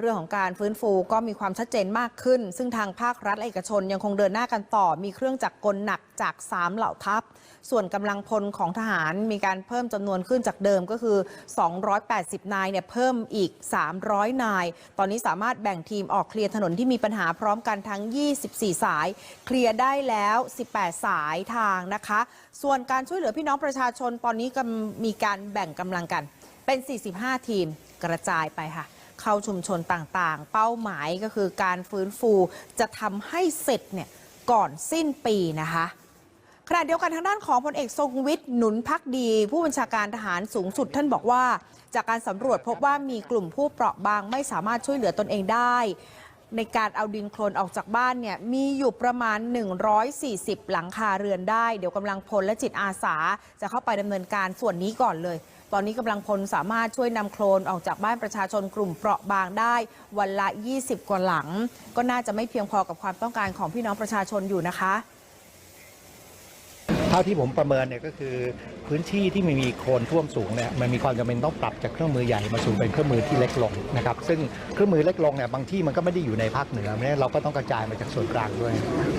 เรื่องของการฟื้นฟูก็มีความชัดเจนมากขึ้น ซึ่งทางภาครัฐและเอกชนยังคงเดินหน้ากันต่อ มีเครื่องจักรกลหนักจาก 3 เหล่าทัพ ส่วนกำลังพลของทหารมีการเพิ่มจำนวนขึ้นจากเดิมก็คือ 280 นายเนี่ยเพิ่มอีก 300 นาย ตอนนี้สามารถแบ่งทีมออกเคลียร์ถนนที่มีปัญหาพร้อมกันทั้ง 24 สาย เคลียร์ได้แล้ว 18 สายทางนะคะ ส่วนการช่วยเหลือพี่น้องประชาชนตอนนี้กำมีการแบ่งกำลังกันเป็น 45 ทีมกระจายไปค่ะ เข้าชุมชนต่างๆ เป้าหมายก็คือการฟื้นฟูจะทำให้เสร็จเนี่ยก่อนสิ้นปีนะคะขณะเดียวกันทางด้านของพลเอกทรงวิทย์หนุนพักดี ผู้บัญชาการทหารสูงสุดท่านบอกว่า จากการสำรวจพบว่ามีกลุ่มผู้เปราะบางไม่สามารถช่วยเหลือตนเองได้ ในการเอาดินโคลนออกจากบ้านเนี่ยมีอยู่ประมาณ 140 หลังคาเรือนได้ เดี๋ยวกำลังพลและจิตอาสา จะเข้าไปดำเนินการส่วนนี้ก่อนเลย ตอนนี้กำลังพลสามารถช่วยนำโคลนออกจากบ้านประชาชนกลุ่มเปราะบางได้ วันละ 20 กว่าหลัง ก็น่าจะไม่เพียงพอกับความต้องการของพี่น้องประชาชนอยู่นะคะ เท่าที่ผมประเมินเนี่ยก็คือพื้นที่ที่ไม่มีโคลนท่วมสูงเนี่ยมันมีความจำเป็นต้องปรับจากเครื่องมือใหญ่มาสู่เป็นเครื่องมือที่เล็กลงนะครับซึ่งเครื่องมือเล็กลงเนี่ยบางที่มันก็ไม่ได้อยู่ในภาคเหนือเพราะฉะนั้นเราก็ต้องกระจายมาจากส่วนกลางด้วย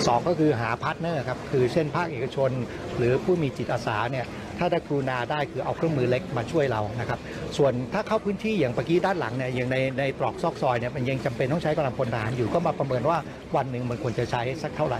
สองก็คือหาพาร์ทเนอร์ครับคือเช่นภาคเอกชน หรือผู้มีจิตอาสาเนี่ยถ้าได้กรุณาได้คือเอาเครื่องมือเล็กมาช่วยเรานะครับส่วนถ้าเข้าพื้นที่อย่างเมื่อกี้ด้านหลังเนี่ยอย่างในในตรอกซอกซอยเนี่ยมันยังจำเป็นต้องใช้กำลังพลทหารอยู่ก็มาประเมินว่าวันหนึ่งมันควรจะใช้สักเท่าไหร่